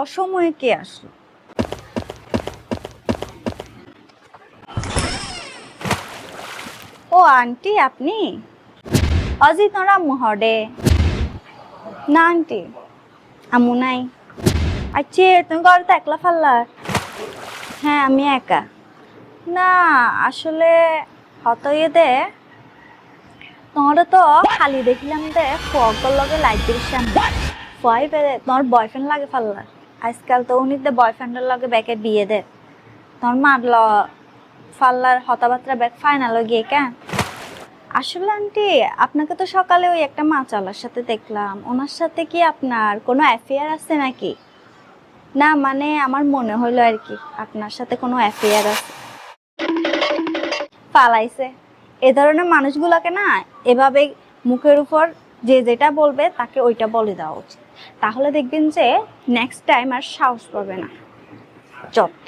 অসময়ে কে আসলো? ও আন্টি, আপনি? অজি তোর আম্মু হডে না আন্টি আমু নাই। আচ্ছা তুমি ঘরে একলা ফাল্লার হ্যাঁ আমি একা। না, আসলে হত ইয়ে দে। তোমার তো খালি দেখিলাম দে ফগর লগে লাইট দিছিলাম ফয় পেরে তোমার বয়ফ্রেন্ড লাগে ফাল্লার আজকাল তো উনি দে বয়ফ্রেন্ডের লগে ব্যাকে বিয়ে দে। তোমার মার ল, ফাল্লার হতাবাত্রা ব্যাগ ফাইনাল গিয়ে কেন? আসলে আন্টি, আপনাকে তো সকালে ওই একটা মাচালার সাথে দেখলাম। ওনার সাথে কি আপনার কোনো অ্যাফেয়ার আছে নাকি? না মানে আমার মনে হলো আর কি, আপনার সাথে কোনো অ্যাফেয়ার আছে। পালাইছে এ ধরনের মানুষগুলোকে না, এভাবে মুখের উপর যে যেটা বলবে তাকে ওইটা বলে দেওয়া উচিত। তাহলে দেখবেন যে নেক্সট টাইম আর সাহস পাবে না। যত।